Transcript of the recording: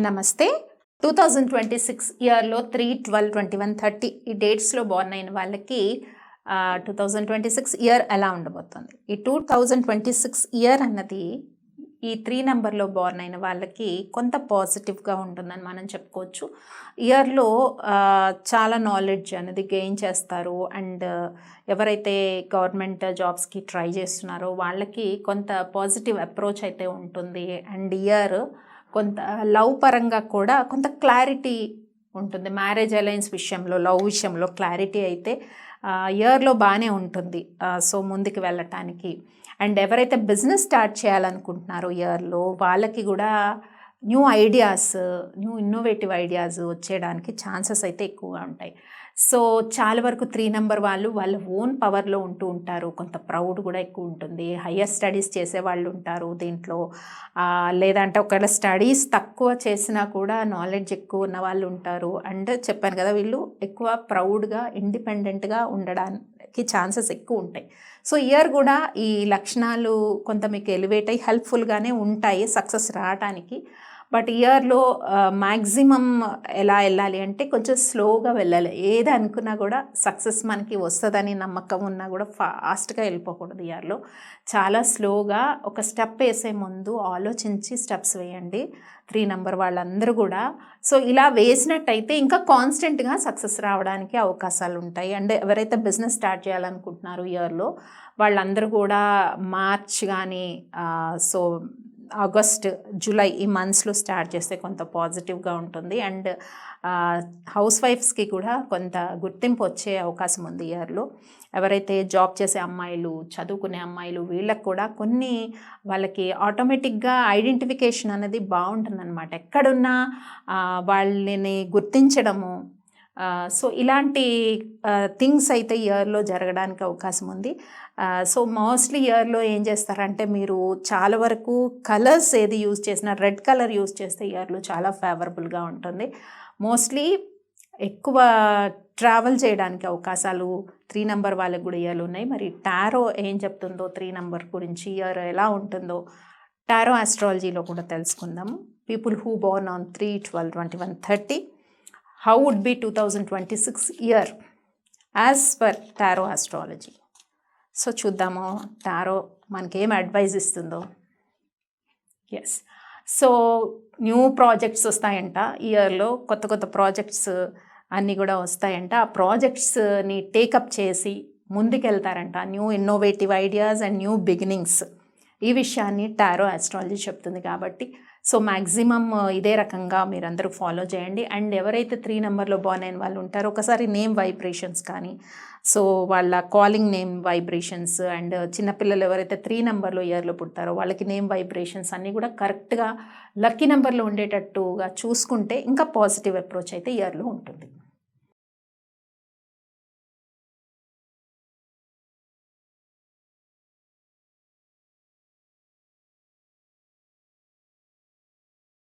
నమస్తే. Two thousand twenty six ఇయర్లో three twelve twenty one thirty ఈ డేట్స్లో బోర్న్ అయిన వాళ్ళకి two thousand twenty six year ఎలా ఉండబోతుంది? ఈ two thousand twenty six year అన్నది ఈ త్రీ నెంబర్లో బోర్న్ అయిన వాళ్ళకి కొంత పాజిటివ్గా ఉంటుందని మనం చెప్పుకోవచ్చు. ఇయర్లో చాలా నాలెడ్జ్ అనేది గెయిన్ చేస్తారు. అండ్ ఎవరైతే గవర్నమెంట్ జాబ్స్కి ట్రై చేస్తున్నారో వాళ్ళకి కొంత పాజిటివ్ అప్రోచ్ అయితే ఉంటుంది. అండ్ ఇయర్ కొంత లవ్ పరంగా కూడా కొంత క్లారిటీ ఉంటుంది. మ్యారేజ్ అలయన్స్ విషయంలో లవ్ విషయంలో క్లారిటీ అయితే ఇయర్లో బాగానే ఉంటుంది. సో ముందుకు వెళ్ళటానికి. అండ్ ఎవరైతే బిజినెస్ స్టార్ట్ చేయాలనుకుంటున్నారో ఇయర్లో వాళ్ళకి కూడా new ideas new innovative ideas వచ్చేయడానికి chances అయితే ఎక్కువగా ఉంటాయి. సో చాలా వరకు త్రీ నెంబర్ వాళ్ళు వాళ్ళ ఓన్ పవర్లో ఉంటూ ఉంటారు. కొంత ప్రౌడ్ కూడా ఎక్కువ ఉంటుంది. హయ్యర్ స్టడీస్ చేసే వాళ్ళు ఉంటారు దీంట్లో. లేదంటే ఒకవేళ స్టడీస్ తక్కువ చేసినా కూడా నాలెడ్జ్ ఎక్కువ ఉన్న వాళ్ళు ఉంటారు. అండ్ చెప్పాను కదా వీళ్ళు ఎక్కువ ప్రౌడ్గా ఇండిపెండెంట్గా ఉండడానికి ఛాన్సెస్ ఎక్కువ ఉంటాయి. సో ఇయర్ కూడా ఈ లక్షణాలు కొంత మీకు ఎలివేట్ అయ్యి హెల్ప్ఫుల్గానే ఉంటాయి సక్సెస్ రావడానికి బట్ ఇయర్లో మ్యాక్సిమం ఎలా వెళ్ళాలి అంటే కొంచెం స్లోగా వెళ్ళాలి. ఏది అనుకున్నా కూడా సక్సెస్ మనకి వస్తుందని నమ్మకం ఉన్నా కూడా ఫాస్ట్గా వెళ్ళిపోకూడదు ఇయర్లో. చాలా స్లోగా ఒక స్టెప్ వేసే ముందు ఆలోచించి స్టెప్స్ వేయండి. త్రీ నెంబర్ వాళ్ళందరూ కూడా. సో ఇలా వేసినట్టయితే ఇంకా కాన్స్టెంట్గా సక్సెస్ రావడానికి అవకాశాలు ఉంటాయి. అండ్ ఎవరైతే బిజినెస్ స్టార్ట్ చేయాలనుకుంటున్నారో ఇయర్లో వాళ్ళందరూ కూడా మార్చ్ కానీ సో ఆగస్ట్ జూలై ఈ మంత్స్లో స్టార్ట్ చేస్తే కొంత పాజిటివ్గా ఉంటుంది. అండ్ హౌస్ వైఫ్స్కి కూడా కొంత గుర్తింపు వచ్చే అవకాశం ఉంది ఇయర్లో. ఎవరైతే జాబ్ చేసే అమ్మాయిలు చదువుకునే అమ్మాయిలు వీళ్ళకి కూడా కొన్ని వాళ్ళకి ఆటోమేటిక్గా ఐడెంటిఫికేషన్ అనేది బాగుంటుందన్నమాట. ఎక్కడున్నా వాళ్ళని గుర్తించడము సో ఇలాంటి థింగ్స్ అయితే ఇయర్లో జరగడానికి అవకాశం ఉంది. సో మోస్ట్లీ ఇయర్లో ఏం చేస్తారంటే మీరు చాలా వరకు కలర్స్ ఏది యూజ్ చేసినా రెడ్ కలర్ యూజ్ చేస్తే ఇయర్లో చాలా ఫేవరబుల్గా ఉంటుంది. మోస్ట్లీ ఎక్కువ ట్రావెల్ చేయడానికి అవకాశాలు త్రీ నెంబర్ వాళ్ళకి కూడా ఇయర్లు ఉన్నాయి. మరి టారో ఏం చెప్తుందో త్రీ నెంబర్ గురించి ఇయర్ ఎలా ఉంటుందో టారో ఆస్ట్రాలజీలో కూడా తెలుసుకుందాము people who born on three twelve twenty one thirty how would be two thousand twenty six year as per tarot astrology so చూద్దాము. టారో మనకేం అడ్వైజ్ ఇస్తుందో? ఎస్ సో న్యూ ప్రాజెక్ట్స్ వస్తాయంట. ఇయర్లో కొత్త కొత్త ప్రాజెక్ట్స్ అన్నీ కూడా వస్తాయంట. ఆ ప్రాజెక్ట్స్ని టేకప్ చేసి ముందుకెళ్తారంట. New innovative ideas and new beginnings ఈ విషయాన్ని టారో ఆస్ట్రాలజీ చెప్తుంది కాబట్టి. సో మ్యాక్సిమమ్ ఇదే రకంగా మీరందరూ ఫాలో చేయండి. అండ్ ఎవరైతే త్రీ నెంబర్లో బాన్ అయిన వాళ్ళు ఉంటారో ఒకసారి నేమ్ వైబ్రేషన్స్ కానీ సో వాళ్ళ కాలింగ్ నేమ్ వైబ్రేషన్స్ అండ్ చిన్నపిల్లలు ఎవరైతే త్రీ నెంబర్లో ఇయర్లో పుడతారో వాళ్ళకి నేమ్ వైబ్రేషన్స్ అన్నీ కూడా కరెక్ట్గా లక్కీ నెంబర్లో ఉండేటట్టుగా చూసుకుంటే ఇంకా పాజిటివ్ అప్రోచ్ అయితే ఇయర్లో ఉంటుంది.